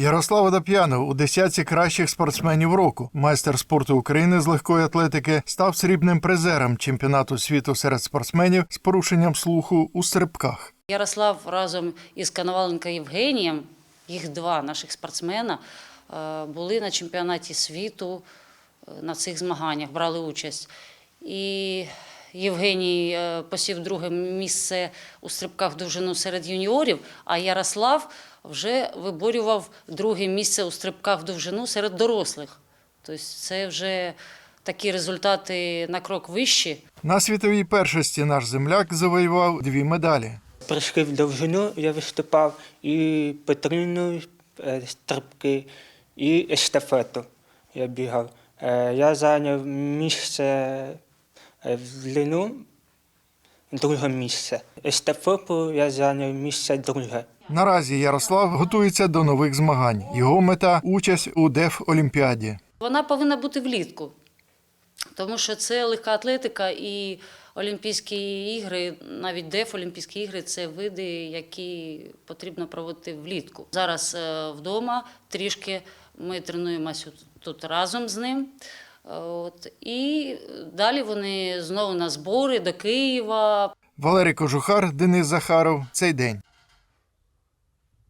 Ярослав Водоп'янов у десятці кращих спортсменів року. Майстер спорту України з легкої атлетики став срібним призером чемпіонату світу серед спортсменів з порушенням слуху у стрибках. Ярослав разом із Коноваленко Євгенієм, їх два наших спортсмена, е, були на чемпіонаті світу е, на цих змаганнях, брали участь. І Євгеній е, посів друге місце у стрибках в довжину серед юніорів, а Ярослав вже виборював друге місце у стрибках в довжину серед дорослих. Тобто це вже такі результати на крок вищі. На світовій першості наш земляк завоював дві медалі. Прыжки в довжину я виступав, і потрійну е, стрибки, і естафету я бігав. Е, Я зайняв місце в длину, друге місце. Естафету я зайняв місце друге. Наразі Ярослав готується до нових змагань. Його мета участь у Деф Олімпіаді. Вона повинна бути влітку, тому що це легка атлетика і Олімпійські ігри, навіть ДЕФ Олімпійські ігри це види, які потрібно проводити влітку. Зараз е, вдома трішки ми тренуємося тут разом з ним. Е, От, і далі вони знову на збори до Києва. Валерій Кожухар, Денис Захаров. Цей день.